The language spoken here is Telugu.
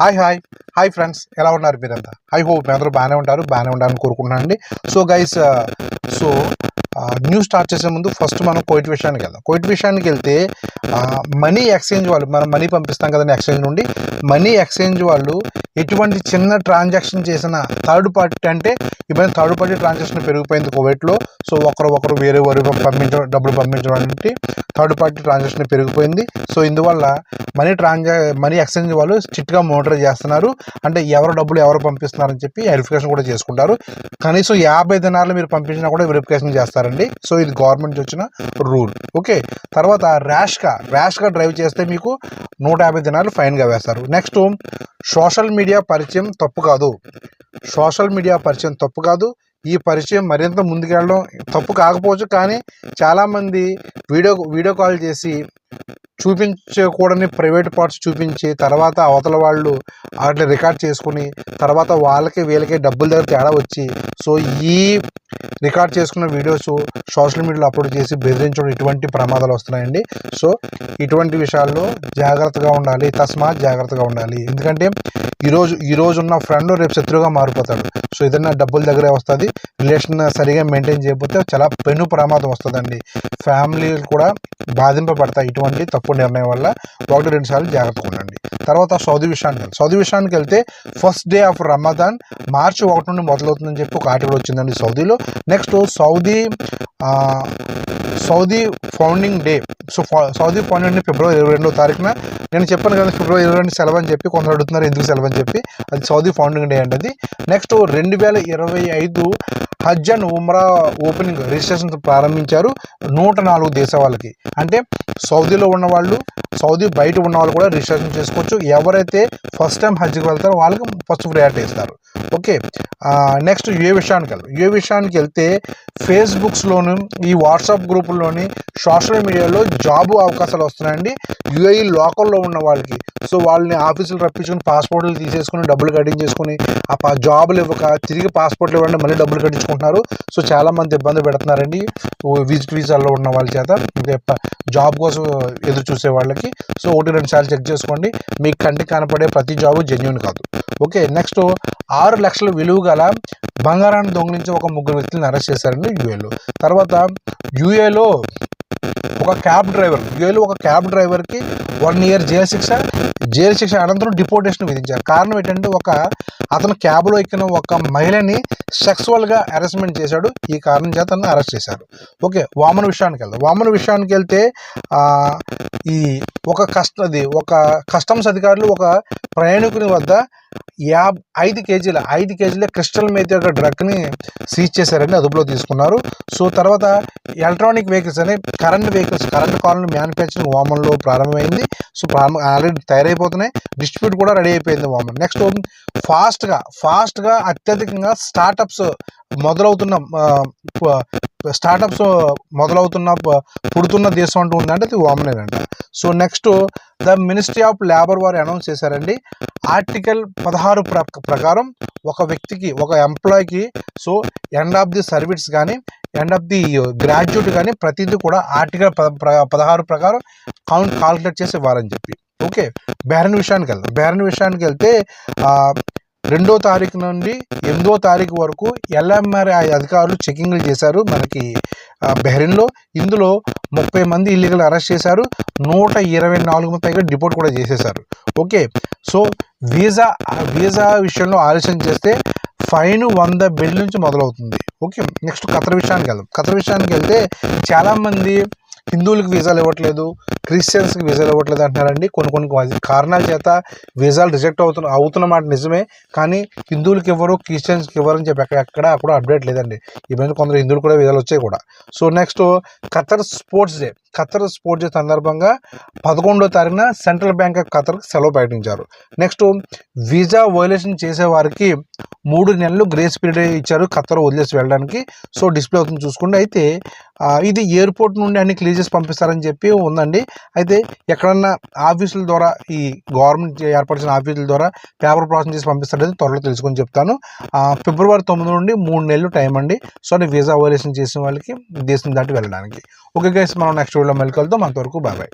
హాయ్ హాయ్ హాయ్ ఫ్రెండ్స్ ఎలా ఉన్నారు మీరంతా? ఐ హోప్ మీ అందరూ బాగానే ఉంటారు బాగానే ఉండాలని కోరుకుంటున్నాను అండి so guys so uh, news start uh, చేసే ముందు ఫస్ట్ మనం కోయిట్ విషయానికి వెళ్దాం. కోయిట్ విషయానికి వెళ్తే uh, మనీ ఎక్స్చేంజ్ వాళ్ళు మనం మనీ పంపిస్తాం కదండి ఎక్స్చేంజ్ నుండి మనీ ఎక్స్చేంజ్ వాళ్ళు ఎటువంటి చిన్న ట్రాన్సాక్షన్ చేసిన థర్డ్ పార్టీ అంటే ఇప్పుడు థర్డ్ పార్టీ ట్రాన్సాక్షన్ పెరిగిపోయింది కోవిడ్లో సో ఒకరు ఒకరు వేరే వారు పంపించడం డబ్బులు పంపించడం అంటే థర్డ్ పార్టీ ట్రాన్సాక్షన్ పెరిగిపోయింది. సో ఇందువల్ల మనీ ట్రాన్సా మనీ ఎక్స్చేంజ్ వాళ్ళు స్ట్రిక్ట్గా మోనిటర్ చేస్తున్నారు. అంటే ఎవరు డబ్బులు ఎవరు పంపిస్తున్నారని చెప్పి వెరిఫికేషన్ కూడా చేసుకుంటారు. కనీసం యాభై దినాలు మీరు పంపించినా కూడా వెరిఫికేషన్ చేస్తారండి. సో ఇది గవర్నమెంట్ వచ్చిన రూల్. ఓకే. తర్వాత ర్యాష్గా ర్యాష్గా డ్రైవ్ చేస్తే మీకు నూట యాభై దినాలు ఫైన్గా వేస్తారు. నెక్స్ట్ సోషల్ మీడియా పరిచయం తప్పు కాదు. సోషల్ మీడియా పరిచయం తప్పు కాదు. ఈ పరిచయం మరింత ముందుకెళ్ళడం తప్పు కాకపోవచ్చు కానీ చాలామంది వీడియో వీడియో కాల్ చేసి చూపించకూడని ప్రైవేట్ పార్ట్స్ చూపించి తర్వాత అవతల వాళ్ళు వాటిని రికార్డ్ చేసుకుని తర్వాత వాళ్ళకి వీళ్ళకి డబ్బుల దగ్గర తేడా వచ్చి సో ఈ రికార్డ్ చేసుకున్న వీడియోస్ సోషల్ మీడియాలో అప్లోడ్ చేసి బెదిరించడం ఇటువంటి ప్రమాదాలు వస్తున్నాయండి. సో ఇటువంటి విషయాల్లో జాగ్రత్తగా ఉండాలి తస్మాత్ జాగ్రత్తగా ఉండాలి. ఎందుకంటే ఈరోజు ఈరోజు ఉన్న ఫ్రెండ్ రేపు శత్రువుగా మారిపోతాడు. సో ఏదైనా డబ్బుల దగ్గరే వస్తుంది రిలేషన్ సరిగా మెయింటైన్ చేయకపోతే చాలా పెను ప్రమాదం వస్తుందండి. ఫ్యామిలీలు కూడా బాధింపబడతాయి ఇటువంటి తప్పు నిర్ణయం వల్ల. ఒకటి రెండు సార్లు జాగ్రత్తగా ఉండండి. తర్వాత సౌదీ విషయానికి సౌదీ విషయానికి వెళ్తే ఫస్ట్ డే ఆఫ్ రమదాన్ మార్చి ఒకటి నుండి మొదలవుతుందని చెప్పి ఒక ఆర్టికల్ వచ్చిందండి సౌదీలో. నెక్స్ట్ సౌదీ ఆ, Saudi founding day. So Saudi founding day ఫిబ్రవరి ఇరవై రెండో తారీఖున. నేను చెప్పాను కదా ఫిబ్రవరి ఇరవై రెండు సెలవు అని చెప్పి కొందరు అడుగుతున్నారు ఎందుకు సెలవు అని చెప్పి. అది సౌదీ ఫౌండింగ్ డే అండి అది నెక్స్ట్ రెండు వేల ఇరవై ఐదు Hajj and Umrah opening registration ప్రారంభించారు నూట నాలుగు దేశ వాళ్ళకి. అంటే సౌదీలో ఉన్న వాళ్ళు సౌదీ బయట ఉన్న వాళ్ళు కూడా రిజిస్ట్రేషన్ చేసుకోవచ్చు. ఎవరైతే ఫస్ట్ టైం హజ్కి వెళ్తారో వాళ్ళకి ఫస్ట్ ప్రయారిటీ ఇస్తారు. ఓకే. నెక్స్ట్ ఏ విషయానికి వెళ్ళి ఏ విషయానికి వెళ్తే ఫేస్బుక్స్లోను ఈ వాట్సాప్ గ్రూప్ గ్రూపుల్లోని సోషల్ మీడియాలో జాబ్ అవకాశాలు వస్తున్నాయండి. యుఏఈ లోకల్లో ఉన్న వాళ్ళకి. సో వాళ్ళని ఆఫీసులు రప్పించుకుని పాస్పోర్ట్లు తీసేసుకుని డబ్బులు కట్టించేసుకుని ఆ జాబులు ఇవ్వక తిరిగి పాస్పోర్ట్లు ఇవ్వండి మళ్ళీ డబ్బులు కట్టించుకుంటున్నారు. సో చాలామంది ఇబ్బంది పెడుతున్నారండి. విజిట్ వీసాల్లో ఉన్న వాళ్ళ చేత జాబ్ కోసం ఎదురు చూసే వాళ్ళకి. సో ఒకటి రెండు సార్లు చెక్ చేసుకోండి. మీ కంటికి కనపడే ప్రతి జాబు జెన్యున్ కాదు. ఓకే నెక్స్ట్ ఆరు లక్షల విలువ గల బంగారాన్ని దొంగిలించి ఒక ముగ్గురు వ్యక్తులను అరెస్ట్ చేశారండి యూఏలో. తర్వాత యూఏలో ఒక క్యాబ్ డ్రైవర్ యూఏలో ఒక క్యాబ్ డ్రైవర్కి వన్ ఇయర్ జైలు శిక్ష జైలు శిక్ష అనంతరం డిపోర్టేషన్ విధించారు. కారణం ఏంటంటే ఒక అతను క్యాబ్లో ఎక్కిన ఒక మహిళని సెక్సువల్గా అరెస్ట్మెంట్ చేశాడు. ఈ కారణం చేత అరెస్ట్ చేశారు. ఓకే వామన విషయానికి వెళ్దాం. వామన విషయానికి వెళ్తే ఈ ఒక కష్ట అది ఒక కస్టమ్స్ అధికారులు ఒక ప్రయాణికుని వద్ద యాబ్ ఐదు కేజీల ఐదు కేజీల క్రిస్టల్ మేత యొక్క డ్రగ్ని సీజ్ చేశారని అదుపులో తీసుకున్నారు. సో తర్వాత ఎలక్ట్రానిక్ వెహికల్స్ అనే కరెంట్ వెహికల్స్ కరెంట్ కాలను మ్యానుఫ్యాక్చరింగ్ వామన్లో ప్రారంభమైంది. సో ప్రారంభ ఆల్రెడీ తయారైపోతున్నాయి. డిస్ట్రిబ్యూట్ కూడా రెడీ అయిపోయింది వామన్. నెక్స్ట్ ఫాస్ట్గా ఫాస్ట్గా అత్యధికంగా స్టార్టప్స్ మొదలవుతున్న స్టార్టప్స్ మొదలవుతున్న పుడుతున్న దేశం అంటూ ఉందంటే అది వామనేనంట so next the ministry of labour వారు అనౌన్స్ చేశారండి. ఆర్టికల్ పదహారు ప్ర ప్రకారం ఒక వ్యక్తికి ఒక ఎంప్లాయీకి so end of the service కానీ ఎండ్ ఆఫ్ ది గ్రాడ్యుయేట్ కానీ ప్రతిదీ కూడా ఆర్టికల్ ప్ర- పదహారు ప్రకారం కౌంట్ కాల్కులేట్ చేసి ఇవ్వాలని చెప్పి. ఓకే బెహరన్ విషయానికి వెళ్దాం. బెహరన్ విషయానికి వెళ్తే రెండో తారీఖు నుండి ఎనిమిదో తారీఖు వరకు ఎల్ఎంఆర్ఐ అధికారులు చెకింగ్లు చేశారు మనకి ఆ, బెహ్రెన్లో. ఇందులో ముప్పై మంది ఇల్లీగల్ అరెస్ట్ చేశారు. నూట ఇరవై నాలుగు పైగా డిపోర్ట్ కూడా చేసేశారు. ఓకే. సో వీసా వీసా విషయంలో ఆలస్యం చేస్తే ఫైన్ వంద బిల్ నుంచి మొదలవుతుంది. ఓకే. నెక్స్ట్ ఖతర్ విషయానికి వెళ్దాం. ఖతర్ విషయానికి వెళ్తే చాలామంది హిందువులకు వీసాలు ఇవ్వట్లేదు. క్రిస్టియన్స్కి వీసాలు ఇవ్వట్లేదు అంటున్నారండి. కొన్ని కొన్ని కారణాల చేత వీసాలు రిజెక్ట్ అవుతున్న అవుతున్న మాట నిజమే. కానీ హిందువులకి ఇవ్వరు క్రిస్టియన్స్కి ఇవ్వరు అని చెప్పి ఎక్కడ ఎక్కడ కూడా అప్డేట్ లేదండి. ఈ మధ్య కొందరు హిందువులు కూడా వీసాలు వచ్చాయి కూడా. So next Qatar sports day. Qatar sports day సందర్భంగా పదకొండో తారీఖున సెంట్రల్ బ్యాంక్ ఆఫ్ ఖతర్ సెలవు ప్రకటించారు. నెక్స్ట్ వీసా వయోలేషన్ చేసే వారికి మూడు నెలలు గ్రేస్ పీరియడ్ ఇచ్చారు ఖతర్ వదిలేసి వెళ్ళడానికి. సో డిస్ప్లే అవుతుంది చూసుకోండి అయితే ఇది ఎయిర్పోర్ట్ నుండి అన్ని క్లియర్ చేసి పంపిస్తారని చెప్పి ఉందండి. అయితే ఎక్కడన్నా ఆఫీసుల ద్వారా ఈ గవర్నమెంట్ ఏర్పరిచిన ఆఫీసుల ద్వారా పేపర్ ప్రాసెస్ చేసి పంపిస్తారని త్వరలో తెలుసుకొని చెప్తాను. ఫిబ్రవరి తొమ్మిది నుండి మూడు నెలలు టైం అండి. సో అది వీసా వయోలేషన్ చేసిన వాళ్ళకి దేశం దాటి వెళ్ళడానికి. ఓకే గైస్ మనం నెక్స్ట్ వీడియోలో మెలకలతో కలుద్దాం అంతవరకు బాయ్